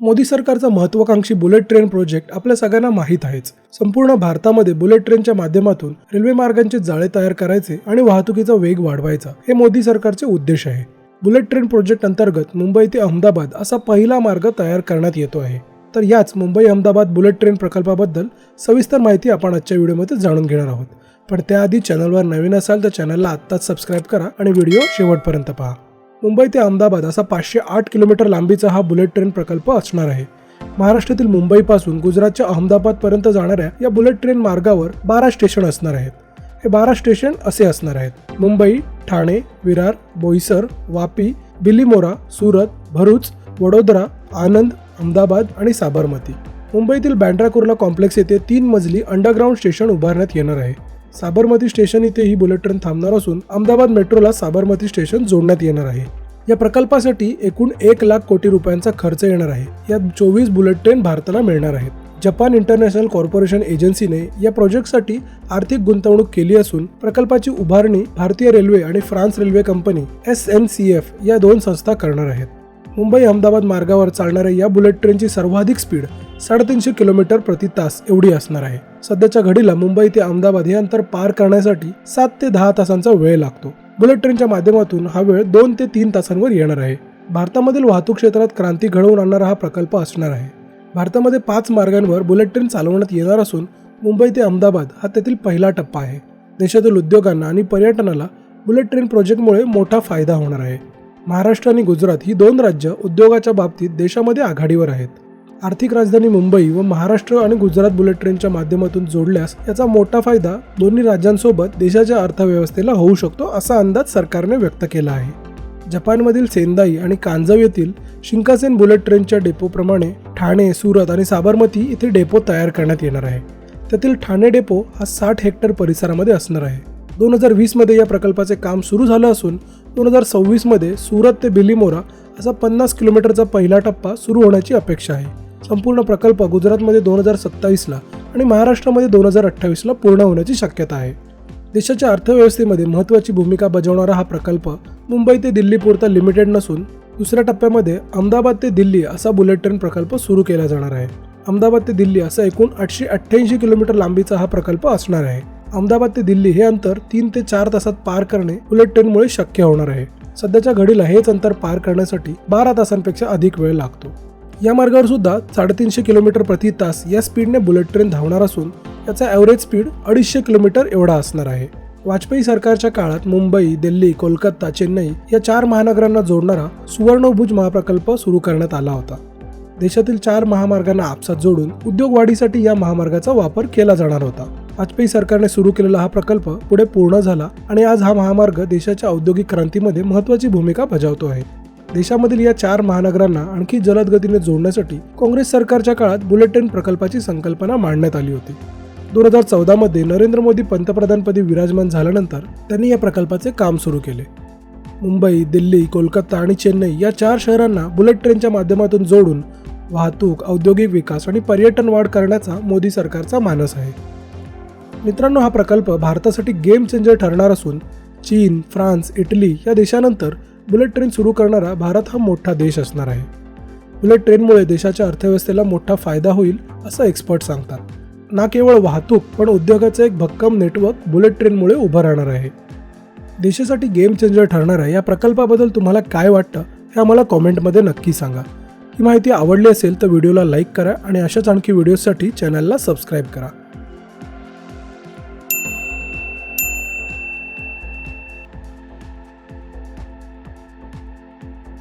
मोदी सरकारचा महत्वाकांक्षी bullet train project आपल्या सगळ्यांना माहीत आहेच. संपूर्ण भारतामध्ये बुलेट ट्रेनच्या माध्यमातून रेल्वे मार्गांचे जाळे तयार करायचे आणि वाहतुकीचा वेग वाढवायचा हे मोदी सरकारचे उद्देश आहे. बुलेट ट्रेन प्रोजेक्ट अंतर्गत मुंबई ते अहमदाबाद असा पहिला मार्ग तयार करण्यात येतो आहे. तर याच मुंबई अहमदाबाद बुलेट ट्रेन प्रकल्पाबद्दल सविस्तर माहिती आपण आजच्या व्हिडिओमध्ये जाणून घेणार आहोत. पण त्याआधी चॅनलवर नवीन असाल तर चॅनलला आत्ताच सबस्क्राईब करा आणि व्हिडिओ शेवटपर्यंत पहा. मुंबई ते अहमदाबाद असा पाचशे आठ किलोमीटर लांबीचा हा बुलेट ट्रेन प्रकल्प असणार आहे. महाराष्ट्रातील मुंबईपासून गुजरातच्या अहमदाबादपर्यंत जाणाऱ्या या बुलेट ट्रेन मार्गावर बारा स्टेशन असणार आहेत. हे बारा स्टेशन असे असणार आहेत. मुंबई ठाणे विरार बोईसर वापी बिलीमोरा सुरत भरूच वडोदरा आनंद अहमदाबाद आणि साबरमती. मुंबईतील बँड्रा कुर्ला कॉम्प्लेक्स येथे तीन मजली अंडरग्राऊंड स्टेशन उभारण्यात येणार आहे. साबरमती स्टेशन इथे ही बुलेट ट्रेन थांबणार असून अहमदाबाद मेट्रोला साबरमती स्टेशन जोडण्यात येणार आहे. या प्रकल्पासाठी एकूण एक लाख कोटी रुपयांचा खर्च येणार आहे. यात चोवीस बुलेट ट्रेन भारताला मिळणार आहेत. जपान इंटरनॅशनल कॉर्पोरेशन एजन्सीने या प्रोजेक्टसाठी आर्थिक गुंतवणूक केली असून प्रकल्पाची उभारणी भारतीय रेल्वे आणि France railway company S N C F या दोन संस्था करणार आहेत. मुंबई अहमदाबाद मार्गावर चालणाऱ्या या बुलेट ट्रेनची सर्वाधिक स्पीड साडेतीनशे किलोमीटर प्रति तास एवढी असणार आहे. सध्याच्या घडीला मुंबई ते अहमदाबाद हे अंतर पार करण्यासाठी सात ते दहा तासांचा वेळ लागतो. बुलेट ट्रेनच्या माध्यमातून हा वेळ दोन ते तीन तासांवर येणार आहे. भारतामधील वाहतूक क्षेत्रात क्रांती घडवून आणणारा हा प्रकल्प असणार आहे. भारतामध्ये पाच मार्गांवर बुलेट ट्रेन चालवण्यात येणार असून मुंबई ते अहमदाबाद हा त्यातील पहिला टप्पा आहे. देशातील उद्योगांना आणि पर्यटनाला बुलेट ट्रेन प्रोजेक्टमुळे मोठा फायदा होणार आहे. महाराष्ट्र आणि गुजरात ही दोन राज्य उद्योगाच्या बाबतीत देशामध्ये आघाडीवर आहेत. आर्थिक राजधानी मुंबई व महाराष्ट्र आणि गुजरात बुलेट ट्रेनच्या माध्यमातून जोडल्यास याचा मोठा फायदा दोन्ही राज्यांसोबत देशाच्या अर्थव्यवस्थेला होऊ शकतो असा अंदाज सरकारने व्यक्त केला आहे. जपानमधील सेंदाई आणि कांजव येथील शिंकासेन बुलेट ट्रेनच्या डेपोप्रमाणे ठाणे सुरत आणि साबरमती इथे डेपो तयार करण्यात येणार आहे. त्यातील ठाणे डेपो हा साठ हेक्टर परिसरामध्ये असणार आहे. दोन हजार वीसमध्ये या प्रकल्पाचे काम सुरू झालं असून दोन हजार सव्वीसमध्ये सुरत ते बिलीमोरा असा पन्नास किलोमीटरचा पहिला टप्पा सुरू होण्याची अपेक्षा आहे. संपूर्ण प्रकल्प गुजरातमध्ये दोन हजार सत्तावीसला आणि महाराष्ट्रामध्ये दोन हजार अठ्ठावीसला पूर्ण होण्याची शक्यता आहे. देशाच्या अर्थव्यवस्थेमध्ये महत्त्वाची भूमिका बजावणारा हा प्रकल्प मुंबई ते दिल्लीपुरता लिमिटेड नसून दुसऱ्या टप्प्यामध्ये अहमदाबाद ते दिल्ली असा बुलेट ट्रेन प्रकल्प सुरू केला जाणार आहे. अहमदाबाद ते दिल्ली असा एकूण आठशे अठ्ठ्याऐंशी किलोमीटर लांबीचा हा प्रकल्प असणार आहे. अहमदाबाद ते दिल्ली हे अंतर तीन ते चार तासात पार करणे बुलेट ट्रेनमुळे शक्य होणार आहे. सध्याच्या घडीला हेच अंतर पार करण्यासाठी बारा तासांपेक्षा अधिक वेळ लागतो. या मार्गावर सुद्धा साडेतीनशे किलोमीटर प्रति तास या स्पीडने बुलेट ट्रेन धावणार असून याचा ॲव्हरेज स्पीड अडीचशे किलोमीटर एवढा असणार आहे. वाजपेयी सरकारच्या काळात मुंबई दिल्ली कोलकाता चेन्नई या चार महानगरांना जोडणारा सुवर्णभुज महाप्रकल्प सुरू करण्यात आला होता. देशातील चार महामार्गांना आपसात जोडून उद्योग वाढीसाठी या महामार्गाचा वापर केला जाणार होता. वाजपेयी सरकारने सुरू केलेला हा प्रकल्प पुढे पूर्ण झाला आणि आज हा महामार्ग देशाच्या औद्योगिक क्रांतीमध्ये महत्वाची भूमिका बजावतो आहे. देशामधील या चार महानगरांना आणखी जलद गतीने जोडण्यासाठी काँग्रेस सरकारच्या काळात बुलेट ट्रेन प्रकल्पाची संकल्पना मांडण्यात आली होती. दोन हजार चौदामध्ये नरेंद्र मोदी पंतप्रधानपदी विराजमान झाल्यानंतर त्यांनी या प्रकल्पाचे काम सुरू केले. मुंबई दिल्ली कोलकाता आणि चेन्नई या चार शहरांना बुलेट ट्रेनच्या माध्यमातून जोडून वाहतूक औद्योगिक विकास आणि पर्यटन वाढ करण्याचा मोदी सरकारचा मानस आहे. मित्रांनो हा प्रकल्प भारतासाठी गेम चेंजर ठरणार असून चीन फ्रान्स इटली या देशानंतर बुलेट ट्रेन सुरू करणारा भारत हा मोठा देश असणार आहे. बुलेट ट्रेनमुळे देशाच्या अर्थव्यवस्थेला मोठा फायदा होईल असं एक्सपर्ट सांगतात. ना केवळ वाहतूक पण उद्योगाचं एक भक्कम नेटवर्क बुलेट ट्रेनमुळे उभं राहणार आहे. देशासाठी गेम चेंजर ठरणाऱ्या या प्रकल्पाबद्दल तुम्हाला काय वाटतं हे आम्हाला कॉमेंटमध्ये नक्की सांगा. ही माहिती आवडली असेल तर व्हिडिओला लाईक करा आणि अशाच आणखी व्हिडिओसाठी चॅनलला सबस्क्राईब करा.